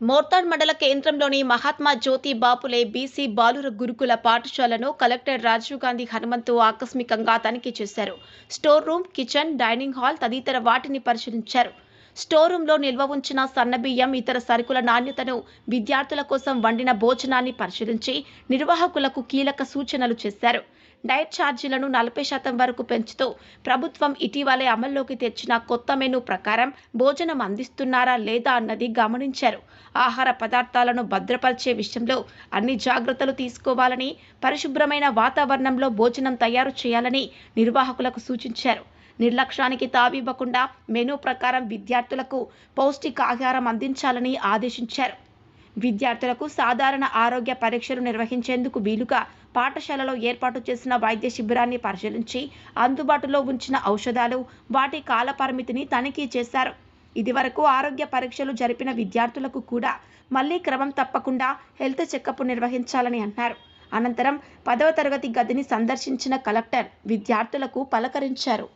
మోర్తాడ్ మండల కేంద్రంలోని మహాత్మా జ్యోతి బాపులే బీసీ బాలుర గురుకుల పాఠశాలను కలెక్టర్ రాజీవ్ గాంధీ హనుమంతు ఆకస్మికంగా తనిఖీ చేశారు. Store room kitchen dining hall తదితర వాటిని పరిశీలించారు. స్టోర్ రూంలో నిల్వ ఉంచిన సన్నబియ్యం ఇతర సరుకుల నాణ్యతను విద్యార్థుల కోసం వండిన భోజనాన్ని పరిశీలించి నిర్వాహకులకు కీలక సూచనలు చేశారు. డైట్ ఛార్జీలను నలభై శాతం వరకు పెంచుతూ ప్రభుత్వం ఇటీవలే అమల్లోకి తెచ్చిన కొత్త మెనూ ప్రకారం భోజనం అందిస్తున్నారా లేదా అన్నది గమనించారు. ఆహార పదార్థాలను భద్రపరిచే విషయంలో అన్ని జాగ్రత్తలు తీసుకోవాలని పరిశుభ్రమైన వాతావరణంలో భోజనం తయారు చేయాలని నిర్వాహకులకు సూచించారు. నిర్లక్ష్యానికి తావివ్వకుండా మెనూ ప్రకారం విద్యార్థులకు పౌష్టికాహారం అందించాలని ఆదేశించారు. విద్యార్థులకు సాధారణ ఆరోగ్య పరీక్షలు నిర్వహించేందుకు వీలుగా పాఠశాలలో ఏర్పాటు చేసిన వైద్య శిబిరాన్ని పరిశీలించి అందుబాటులో ఉంచిన ఔషధాలు వాటి కాలపరిమితిని తనిఖీ చేశారు. ఇదివరకు ఆరోగ్య పరీక్షలు జరిపిన విద్యార్థులకు కూడా మళ్ళీ క్రమం తప్పకుండా హెల్త్ చెకప్ నిర్వహించాలని అన్నారు. అనంతరం పదవ తరగతి గదిని సందర్శించిన కలెక్టర్ విద్యార్థులకు పలకరించారు.